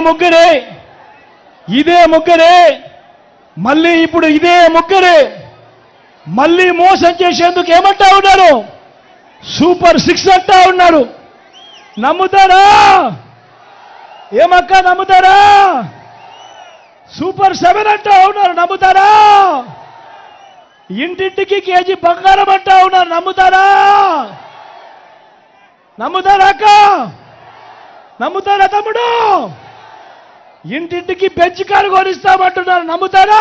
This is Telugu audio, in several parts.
ముగ్గురే ఇదే ముగ్గురే మళ్ళీ ఇప్పుడు ఇదే ముగ్గురే. మళ్ళీ మోసం చేసేందుకు ఏమంటా ఉన్నారు? సూపర్ సిక్స్ అంటా ఉన్నారు. నమ్ముతారా? ఏమక్క నమ్ముతారా? సూపర్ సెవెన్ అంటా ఉన్నారు నమ్ముతారా? ఇంటింటికి కేజీ బంగారం అంటా ఉన్నారు నమ్ముతారా? నమ్ముతారా అక్క? నమ్ముతారా తమ్ముడు? ఇంటింటికి బెంచ్ కారు కొనిస్తామంటున్నారు నమ్ముతారా?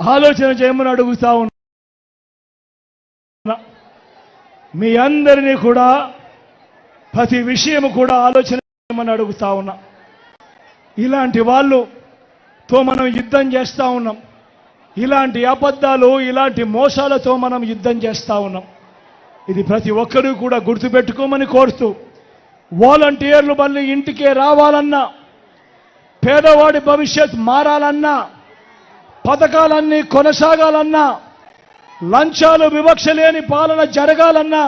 ఆలోచన చేయమని అడుగుతా ఉన్నా. మీ అందరినీ కూడా ప్రతి విషయం కూడా ఆలోచన చేయమని అడుగుతా ఉన్నా. ఇలాంటి వాళ్ళుతో మనం యుద్ధం చేస్తూ ఉన్నాం. ఇలాంటి అబద్ధాలు ఇలాంటి మోసాలతో మనం యుద్ధం చేస్తూ ఉన్నాం. ఇది ప్రతి ఒక్కరూ కూడా గుర్తుపెట్టుకోమని కోరుతూ వాలంటీర్లు మళ్ళీ ఇంటికే రావాలన్నా పేదవాడి భవిష్యత్ మారాలన్నా పథకాలన్నీ కొనసాగాలన్నా లంచాలు వివక్ష లేని పాలన జరగాలన్నా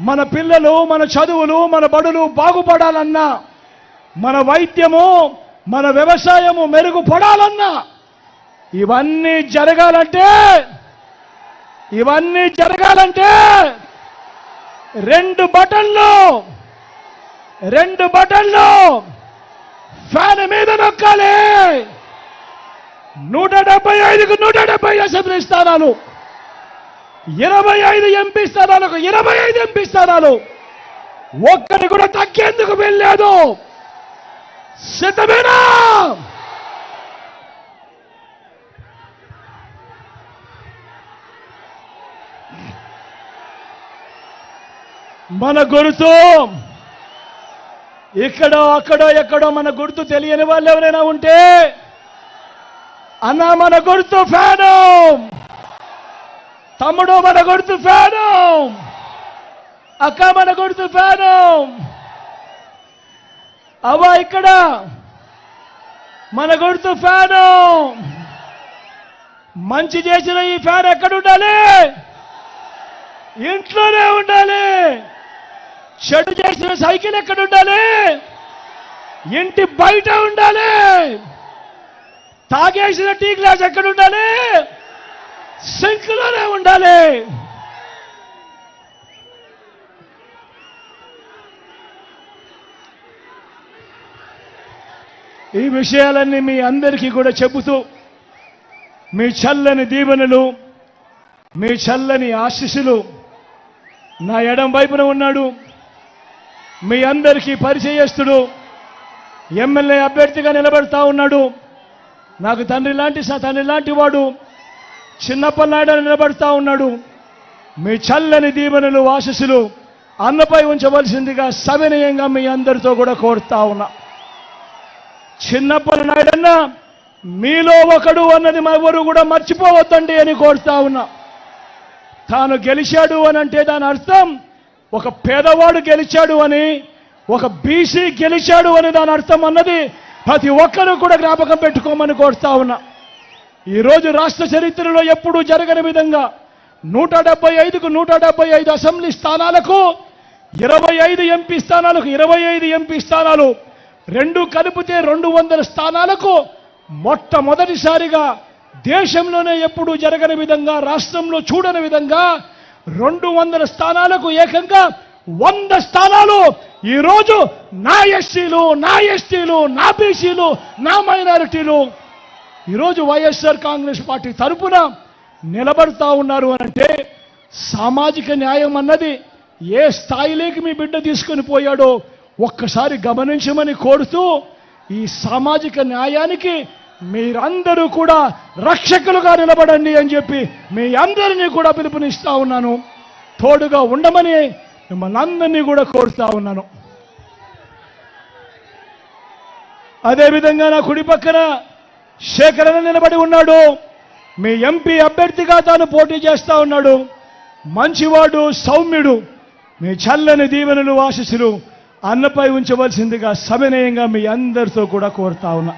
మన పిల్లలు మన చదువులు మన బడులు బాగుపడాలన్నా మన వైద్యము మన వ్యవసాయము మెరుగుపడాలన్నా ఇవన్నీ జరగాలంటే ఇవన్నీ జరగాలంటే రెండు బటన్లు రెండు బటన్లు ఫ్యాన్ మీద నొక్కాలి. నూట డెబ్బై ఐదుకు నూట డెబ్బై అసెంబ్లీ స్థానాలు. ఇరవై ఐదు ఎంపీ స్థానాలకు ఇరవై ఐదు ఎంపీ స్థానాలు. ఒక్కటి కూడా తగ్గేందుకు వెళ్ళలేదు సిద్ధమేనా? మన గురుతో ఇక్కడో అక్కడో ఎక్కడో మన గుర్తు తెలియని వాళ్ళు ఎవరైనా ఉంటే అన్న మన గుర్తు ఫ్యాను తమ్ముడు మన గుర్తు ఫ్యాను అక్క మన గుర్తు ఫ్యాను అవ్వ ఇక్కడ. మన గుర్తు ఫ్యాను మంచి చేసిన ఈ ఫ్యాన్ ఎక్కడ ఉండాలి? ఇంట్లోనే ఉండాలి. చెడు చేసిన సైకిల్ ఎక్కడ ఉండాలి? ఇంటి బయట ఉండాలి. తాగేసిన టీ గ్లాస్ ఎక్కడ ఉండాలి? సింక్లోనే ఉండాలి. ఈ విషయాలన్నీ మీ అందరికీ కూడా చెబుతూ మీ చల్లని దీవెనలు మీ చల్లని ఆశీస్సులు నా ఎడం వైపున ఉన్నాడు. మీ అందరికీ పరిచయస్తుడు ఎమ్మెల్యే అభ్యర్థిగా నిలబడతా ఉన్నాడు. నాకు తండ్రి లాంటి స- తండ్రి లాంటి వాడు చిన్నప్పనాయుడు నిలబడతా ఉన్నాడు. మీ చల్లని దీవెనలు ఆశస్సులు అన్నపై ఉంచవలసిందిగా సవినయంగా మీ అందరితో కూడా కోరుతా ఉన్నా. చిన్నప్పటి నాయుడన్నా మీలో ఒకడు అన్నది మా ఎవరు కూడా మర్చిపోవద్దండి అని కోరుతా ఉన్నా. తాను గెలిచాడు అని అంటే దాని అర్థం ఒక పేదవాడు గెలిచాడు అని ఒక బీసీ గెలిచాడు అని దాని అర్థం అన్నది ప్రతి ఒక్కరూ కూడా జ్ఞాపకం పెట్టుకోమని కోరుతా ఉన్నా. ఈరోజు రాష్ట్ర చరిత్రలో ఎప్పుడూ జరగని విధంగా నూట డెబ్బై ఐదుకు నూట డెబ్బై ఐదు అసెంబ్లీ స్థానాలకు ఇరవై ఐదు ఎంపీ స్థానాలకు ఇరవై ఐదు ఎంపీ స్థానాలు రెండు కలిపితే రెండు వందల స్థానాలకు మొట్టమొదటిసారిగా దేశంలోనే ఎప్పుడూ జరగని విధంగా రాష్ట్రంలో చూడని విధంగా రెండు వందల స్థానాలకు ఏకంగా వంద స్థానాలు. ఈరోజు నా ఎస్సీలు నా ఎస్టీలు నా బీసీలు నా మైనారిటీలు ఈరోజు వైఎస్ఆర్ కాంగ్రెస్ పార్టీ తరపున నిలబడతా ఉన్నారు అంటే సామాజిక న్యాయం అన్నది ఏ స్థాయిలోకి మీ బిడ్డ తీసుకుని పోయాడో ఒక్కసారి గమనించమని కోరుతూ ఈ సామాజిక న్యాయానికి మీరందరూ కూడా రక్షకులుగా నిలబడండి అని చెప్పి మీ అందరినీ కూడా పిలుపునిస్తా ఉన్నాను. తోడుగా ఉండమని మిమ్మల్ని అందరినీ కూడా కోరుతా ఉన్నాను. అదేవిధంగా నా కుడి పక్కన శేఖరణ నిలబడి ఉన్నాడు. మీ ఎంపీ అభ్యర్థిగా తాను పోటీ చేస్తా ఉన్నాడు. మంచివాడు సౌమ్యుడు. మీ చల్లని దీవెనలు ఆశీస్సులు అన్నపై ఉంచవలసిందిగా సవినయంగా మీ అందరితో కూడా కోరుతా ఉన్నా.